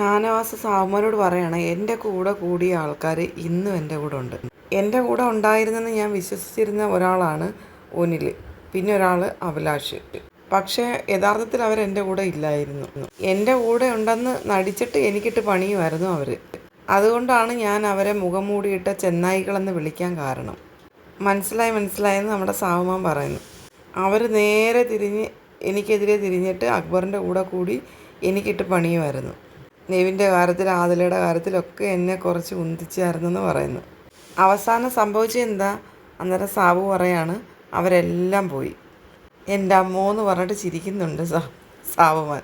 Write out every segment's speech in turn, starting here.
ഷാനവാസ് സാവുമാനോട് പറയാണ് എന്റെ കൂടെ കൂടിയ ആൾക്കാർ ഇന്നും എന്റെ കൂടെ ഉണ്ട്. എന്റെ കൂടെ ഉണ്ടായിരുന്നെന്ന് ഞാൻ വിശ്വസിച്ചിരുന്ന ഒരാളാണ് ഒനിൽ പിന്നെ ഒരാൾ അഭിലാഷ്. പക്ഷേ യഥാർത്ഥത്തിൽ അവർ എന്റെ കൂടെ ഇല്ലായിരുന്നു. എന്റെ കൂടെ ഉണ്ടെന്ന് നടിച്ചിട്ട് എനിക്കിട്ട് പണിയുമായിരുന്നു അവർ. അതുകൊണ്ടാണ് ഞാൻ അവരെ മുഖം മൂടിയിട്ട ചെന്നായികളെന്ന് വിളിക്കാൻ കാരണം. മനസ്സിലായി മനസ്സിലായെന്ന് നമ്മുടെ സാവുമാൻ പറയുന്നു. അവർ നേരെ തിരിഞ്ഞ് എനിക്കെതിരെ തിരിഞ്ഞിട്ട് അക്ബറിന്റെ കൂടെ കൂടി എനിക്കിട്ട് പണിയുമായിരുന്നു. നെവിന്റെ കാര്യത്തിൽ ആദിലയുടെ കാര്യത്തിലൊക്കെ എന്നെ കുറച്ച് ഉന്തിച്ചായിരുന്നെന്ന് പറയുന്നു. അവസാനം സംഭവിച്ചത് എന്താ? അന്നേരം സാബു പറയാണ് അവരെല്ലാം പോയി. എന്റെ അമ്മോന്ന് പറഞ്ഞിട്ട് ചിരിക്കുന്നുണ്ട് സാ സാബുമാൻ.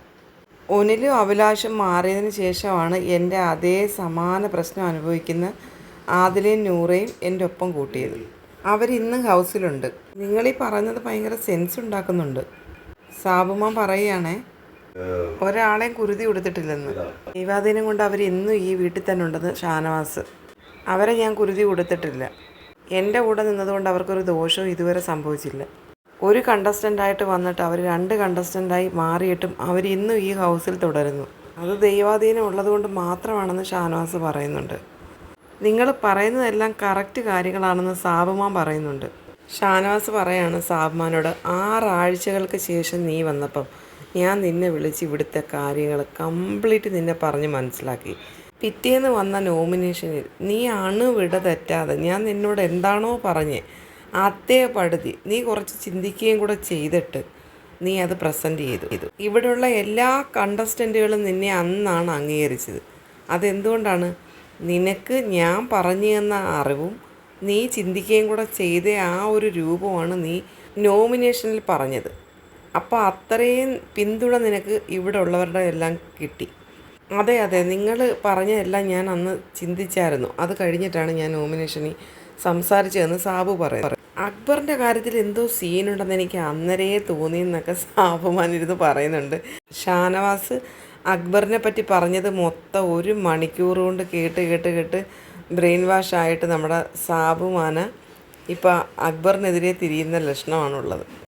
ഒനിലും അഭിലാഷും മാറിയതിന് ശേഷമാണ് എന്റെ അതേ സമാന പ്രശ്നം അനുഭവിക്കുന്ന ആദിലയും നൂറയും എന്റെ ഒപ്പം കൂട്ടിയത്. അവരിന്നും ഹൗസിലുണ്ട്. നിങ്ങളീ പറഞ്ഞത് ഭയങ്കര സെൻസ് ഉണ്ടാക്കുന്നുണ്ട്. സാബുമാൻ പറയുകയാണേ ഒരാളെയും കുരുതി കൊടുത്തിട്ടില്ലെന്ന് ദൈവാധീനം കൊണ്ട് അവർ ഇന്നും ഈ വീട്ടിൽ തന്നെ ഉണ്ടെന്ന് ഷാനവാസ്. അവരെ ഞാൻ കുരുതി കൊടുത്തിട്ടില്ല എന്റെ കൂടെ നിന്നതുകൊണ്ട് അവർക്കൊരു ദോഷവും ഇതുവരെ സംഭവിച്ചില്ല. ഒരു കണ്ടസ്റ്റന്റായിട്ട് വന്നിട്ട് അവർ രണ്ട് കണ്ടസ്റ്റന്റായി മാറിയിട്ടും അവർ ഇന്നും ഈ ഹൗസിൽ തുടരുന്നു. അത് ദൈവാധീനം ഉള്ളതുകൊണ്ട് മാത്രമാണെന്ന് ഷാനവാസ് പറയുന്നുണ്ട്. നിങ്ങൾ പറയുന്നതെല്ലാം കറക്റ്റ് കാര്യങ്ങളാണെന്ന് സാബുമാൻ പറയുന്നുണ്ട്. ഷാനവാസ് പറയാണ് സാബുമാനോട് ആറാഴ്ചകൾക്ക് ശേഷം നീ വന്നപ്പം ഞാൻ നിന്നെ വിളിച്ച് ഇവിടുത്തെ കാര്യങ്ങൾ കംപ്ലീറ്റ് നിന്നെ പറഞ്ഞ് മനസ്സിലാക്കി. പിറ്റേന്ന് വന്ന നോമിനേഷനിൽ നീ അണുവിട തെറ്റാതെ ഞാൻ നിന്നോട് എന്താണോ പറഞ്ഞേ അതേ പടുതി നീ കുറച്ച് ചിന്തിക്കുകയും കൂടെ ചെയ്തിട്ട് നീ അത് പ്രസന്റ് ചെയ്തു. ഇത് ഇവിടെയുള്ള എല്ലാ കണ്ടസ്റ്റന്റുകളും നിന്നെ അന്നാണ് അംഗീകരിച്ചത്. അതെന്തുകൊണ്ടാണ്? നിനക്ക് ഞാൻ പറഞ്ഞു തന്ന അറിവും നീ ചിന്തിക്കുകയും കൂടെ ചെയ്ത ആ ഒരു രൂപമാണ് നീ നോമിനേഷനിൽ പറഞ്ഞത്. അപ്പോൾ അത്രയും പിന്തുണ നിനക്ക് ഇവിടെ ഉള്ളവരുടെ എല്ലാം കിട്ടി. അതെ അതെ നിങ്ങൾ പറഞ്ഞ എല്ലാം ഞാൻ അന്ന് ചിന്തിച്ചായിരുന്നു. അത് കഴിഞ്ഞിട്ടാണ് ഞാൻ നോമിനേഷനിൽ സംസാരിച്ചതെന്ന് സാബു പറയുന്നത്. അക്ബറിന്റെ കാര്യത്തിൽ എന്തോ സീനുണ്ടെന്ന് എനിക്ക് അന്നരേ തോന്നിയെന്നൊക്കെ സാബുമാനിരുന്ന് പറയുന്നുണ്ട്. ഷാനവാസ് അക്ബറിനെ പറ്റി പറഞ്ഞത് മൊത്തം ഒരു മണിക്കൂർ കൊണ്ട് കേട്ട് കേട്ട് കേട്ട് ബ്രെയിൻ വാഷ് ആയിട്ട് നമ്മുടെ സാബുമാന ഇപ്പോൾ അക്ബറിനെതിരെ തിരിയുന്ന ലക്ഷണമാണുള്ളത്.